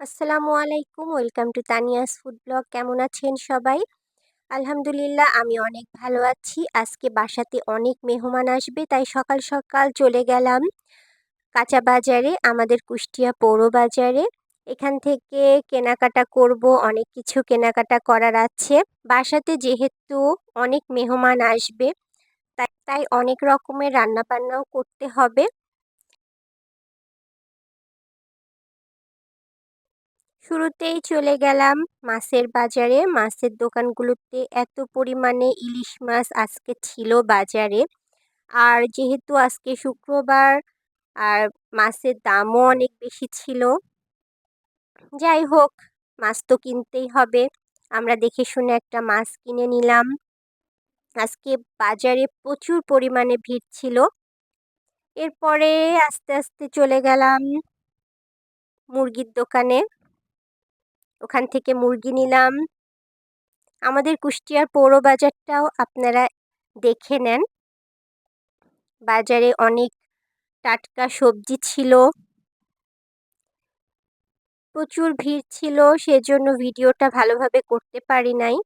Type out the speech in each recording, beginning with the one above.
আসসালামু আলাইকুম, welcome to Tania's food blog. কেমন আছেন সবাই? আলহামদুলিল্লাহ, আমি অনেক ভালো আছি। আজকে বাসাতে অনেক মেহমান আসবে, তাই সকাল সকাল চলে গেলাম কাঁচা বাজারে, আমাদের কুষ্টিয়া পৌর বাজারে। এখান থেকে কেনাকাটা করব, অনেক কিছু কেনাকাটা করার আছে। বাসাতে যেহেতু অনেক মেহমান আসবে, তাই তাই অনেক রকমের রান্নাবান্নাও করতে হবে। শুরুতেই চলে গেলাম মাছের বাজারে। মাছের দোকানগুলোতে এত পরিমাণে ইলিশ মাছ আজকে ছিল বাজারে। আর যেহেতু আজকে শুক্রবার, আর মাছের দামও অনেক বেশি ছিল, যাই হোক, মাছ তো কিনতেই হবে। আমরা দেখে শুনে একটা মাছ কিনে নিলাম। আজকে বাজারে প্রচুর পরিমাণে ভিড় ছিল। এরপরে আস্তে আস্তে চলে গেলাম মুরগির দোকানে। ওখান থেকে মুরগি নিলাম। আমাদের কুষ্টিয়ার পৌর বাজারটাও আপনারা দেখে নেন। বাজারে অনেক টাটকা সবজি ছিল। প্রচুর ভিড় ছিল, সেজন্য ভিডিওটা ভালোভাবে করতে পারি নাই।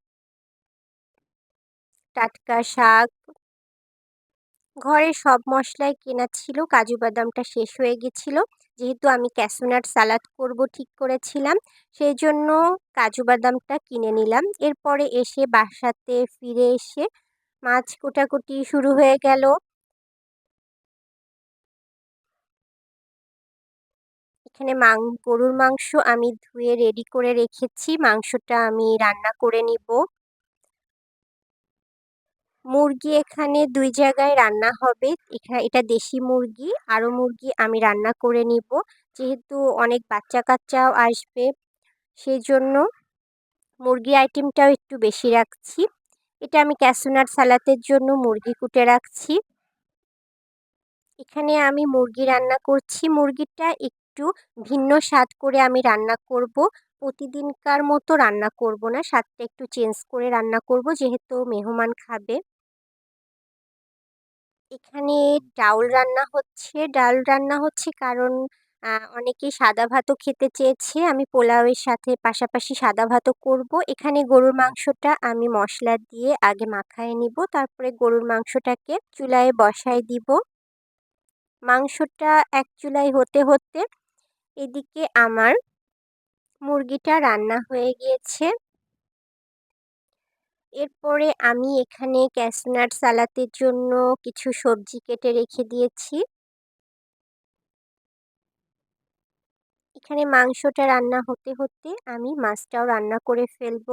টাটকা শাক ঘরে সব মশলাই কেনা ছিল, কাজু বাদামটা শেষ হয়ে গেছিল। যেহেতু আমি ক্যাসোনাট সালাদ করব ঠিক করেছিলাম, সেই জন্য কাজু বাদামটা কিনে নিলাম। এরপরে এসে বাসাতে ফিরে এসে মাছ কোটাকুটি শুরু হয়ে গেল। এখানে মাং, গরুর মাংস আমি ধুয়ে রেডি করে রেখেছি। মাংসটা আমি রান্না করে নিব। মুরগি এখানে দুই জায়গায় রান্না হবে। এখানে এটা দেশি মুরগি আরও মুরগি আমি রান্না করে নিব। যেহেতু অনেক বাচ্চা কাচ্চাও আসবে সেই জন্য মুরগি আইটেমটাও একটু বেশি রাখছি। এটা আমি ক্যাসোনাট সালাতের জন্য মুরগি কুটে রাখছি। এখানে আমি মুরগি রান্না করছি। মুরগিটা একটু ভিন্ন স্বাদ করে আমি রান্না করব। প্রতিদিনকার মতো রান্না করব না স্বাদটা একটু চেঞ্জ করে রান্না করব যেহেতু মেহমান খাবে। এখানে ডাউল রান্না হচ্ছে ডাল রান্না হচ্ছে কারণ অনেকেই সাদা ভাতও খেতে চেয়েছে আমি পোলাওয়ের সাথে পাশাপাশি সাদা ভাতও করব। এখানে গরুর মাংসটা আমি মশলা দিয়ে আগে মাখায় নিব তারপরে গরুর মাংসটাকে চুলায় বসায় দিব। মাংসটা এক চুলায় হতে হতে এদিকে আমার মুরগিটা রান্না হয়ে গিয়েছে। এরপরে আমি এখানে ক্যাসনাট সালাতের জন্য কিছু সবজি কেটে রেখে দিয়েছি। এখানে মাংসটা রান্না হতে হতে আমি মাছটাও রান্না করে ফেলব।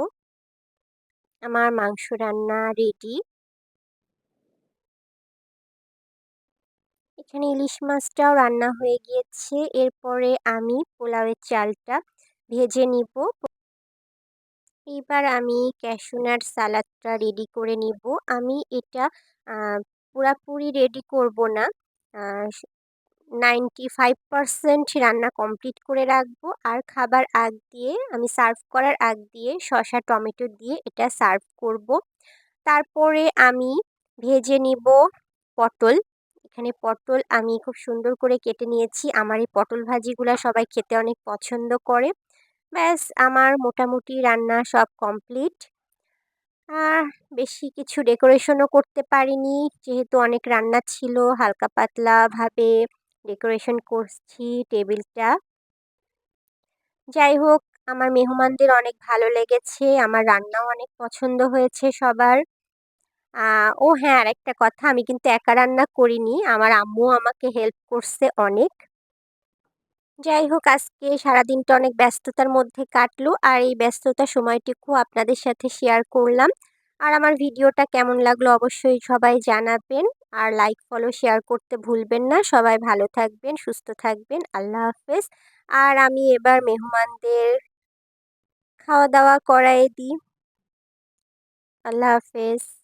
আমার মাংস রান্না রেডি এখানে ইলিশ মাছটাও রান্না হয়ে গিয়েছে। এরপরে আমি পোলাওয়ের চালটা ভেজে নিব। এবার আমি ক্যাশুনাট সালাদটা রেডি করে নিব। আমি এটা পুরাপুরি রেডি করব না। নাইনটি ফাইভ পারসেন্ট রান্না কমপ্লিট করে রাখব। আর খাবার আগ দিয়ে, আমি সার্ভ করার আগ দিয়ে শসা, টমেটো দিয়ে এটা সার্ভ করব। তারপরে আমি ভেজে নিব পটল। এখানে পটল আমি খুব সুন্দর করে কেটে নিয়েছি। আমার এই পটল ভাজিগুলো সবাই খেতে অনেক পছন্দ করে। ব্যাস, আমার মোটামুটি রান্না সব কমপ্লিট আর বেশি কিছু ডেকোরেশনও করতে পারিনি। যেহেতু অনেক রান্না ছিল, হালকা পাতলাভাবে ডেকোরেশন করছি টেবিলটা। যাই হোক, আমার মেহমানদের অনেক ভালো লেগেছে, আমার রান্নাও অনেক পছন্দ হয়েছে সবার। ও হ্যাঁ আর একটা কথা, আমি কিন্তু একা রান্না করিনি, আমার আম্মু আমাকে হেল্প করছে অনেক। যাই হোক, আজকে সারাদিনটা অনেক ব্যস্ততার মধ্যে কাটলো আর এই ব্যস্ততার সময়টুকু আপনাদের সাথে শেয়ার করলাম। আর আমার ভিডিওটা কেমন লাগল অবশ্যই সবাই জানাবেন আর লাইক ফলো শেয়ার করতে ভুলবেন না। সবাই ভালো থাকবেন, সুস্থ থাকবেন, আল্লাহ হাফেজ। আর আমি এবার মেহমানদের খাওয়া দাওয়া করাই দিই। আল্লাহ হাফেজ।